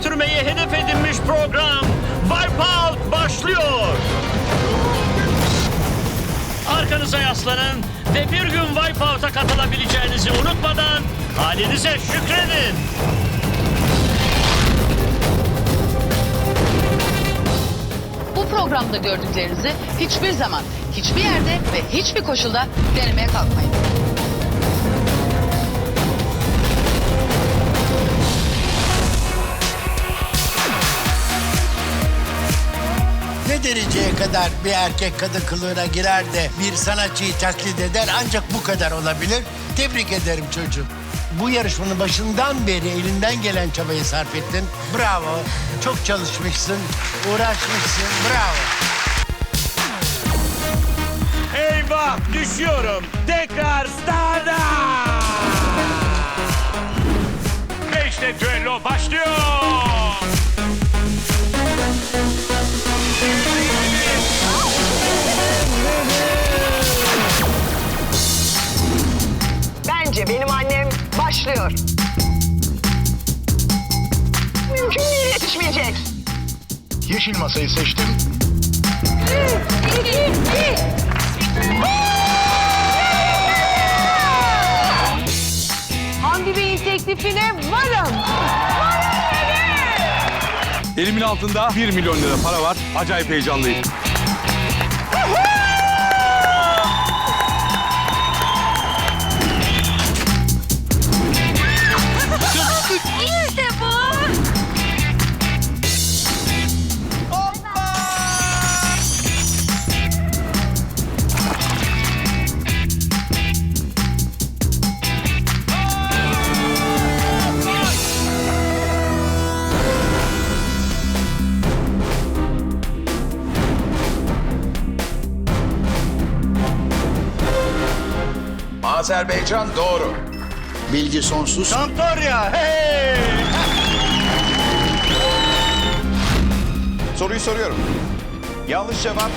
götürmeyi hedef edinmiş program Wipeout başlıyor. Arkanıza yaslanın ve bir gün Wipeout'a katılabileceğinizi unutmadan halinize şükredin. Bu programda gördüklerinizi hiçbir zaman, hiçbir yerde ve hiçbir koşulda denemeye kalkmayın. Dereceye kadar bir erkek kadın kılığına girer de bir sanatçıyı taklit eder ancak bu kadar olabilir. Tebrik ederim çocuğum. Bu yarışmanın başından beri elinden gelen çabayı sarf ettin. Bravo. Çok çalışmışsın, uğraşmışsın. Bravo. Eyvah düşüyorum. Tekrar starda. Ve işte düello başlıyor. Bence benim annem başlıyor. Mümkün değil yetişmeyecek. Yeşil masayı seçtim. Hamdi Bey'in teklifine varım. Elimin altında 1 milyon lira para var. Acayip heyecanlıyım. Azerbaycan doğru. Bilgi sonsuz. Santoria hey! Soruyu soruyorum. Yanlış cevap